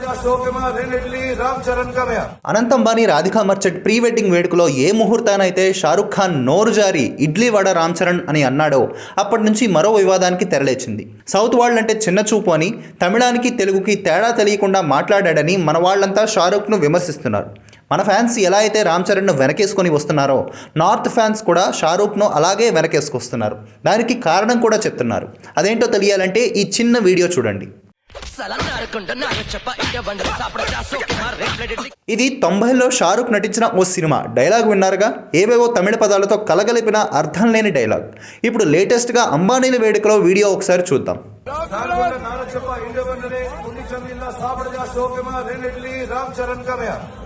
जा शो के बाद రెండు ఇడ్లీ రామ్ చరణ్ का भैया Anant Ambani Radhika Merchant pre wedding వేడుకలో ఏ ముహూర్తానైతే షారుఖ్ ఖాన్ నోరు జారి ఇడ్లీ వడ రామ్ చరణ్ అని అన్నాడో అప్పటి నుంచి మరో వివాదానికి తెరలేచింది సౌత్ వాళ్ళంటే చిన్న చూపు అని తమిళానికి తెలుగుకి తేడా తెలియకుండా మాట్లాడాడని మన వాళ్ళంతా షారుఖ్ను విమర్శిస్తున్నారు మన ఫ్యాన్స్ ఎలా అయితే రామ్ చరణ్ను వెనకేసుకొని వస్తున్నారో నార్త్ ఫ్యాన్స్ కూడా షారూఖ్ను అలాగే వెనకేసుకొస్తున్నారు దానికి కారణం కూడా చెప్తున్నారు అదేంటో తెలియాలంటే ఈ చిన్న వీడియో చూడండి ఇది తొంభైలో షారుఖ్ నటించిన ఓ సినిమా. డైలాగ్ విన్నారుగా? ఏవేవో తమిళ పదాలతో కలగలిపిన అర్థం లేని డైలాగ్. ఇప్పుడు లేటెస్ట్గా అంబానీల వేడుకలో వీడియో ఒకసారి చూద్దాం.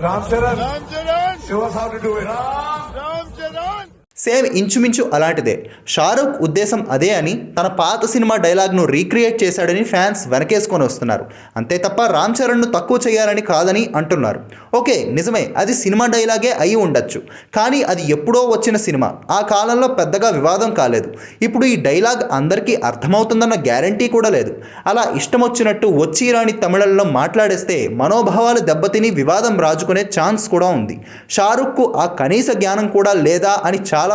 రామ్ చరణ్ సేమ్ ఇంచుమించు అలాంటిదే. షారుఖ్ ఉద్దేశం అదే అని తన పాత సినిమా డైలాగ్ను రీక్రియేట్ చేశాడని ఫ్యాన్స్ వెనకేసుకొని వస్తున్నారు. అంతే తప్ప రామ్ చరణ్ను తక్కువ చేయాలని కాదని అంటున్నారు. ఓకే నిజమే అది సినిమా డైలాగే అయి ఉండొచ్చు. కానీ అది ఎప్పుడో వచ్చిన సినిమా. ఆ కాలంలో పెద్దగా వివాదం కాలేదు. ఇప్పుడు ఈ డైలాగ్ అందరికీ అర్థమవుతుందన్న గ్యారంటీ కూడా లేదు. అలా ఇష్టం వచ్చినట్టు వచ్చి రాని తమిళంలో మాట్లాడేస్తే మనోభావాలు దెబ్బతిని వివాదం రాజుకునే ఛాన్స్ కూడా ఉంది. షారుఖ్కు ఆ కనీస జ్ఞానం కూడా లేదా అని చాలా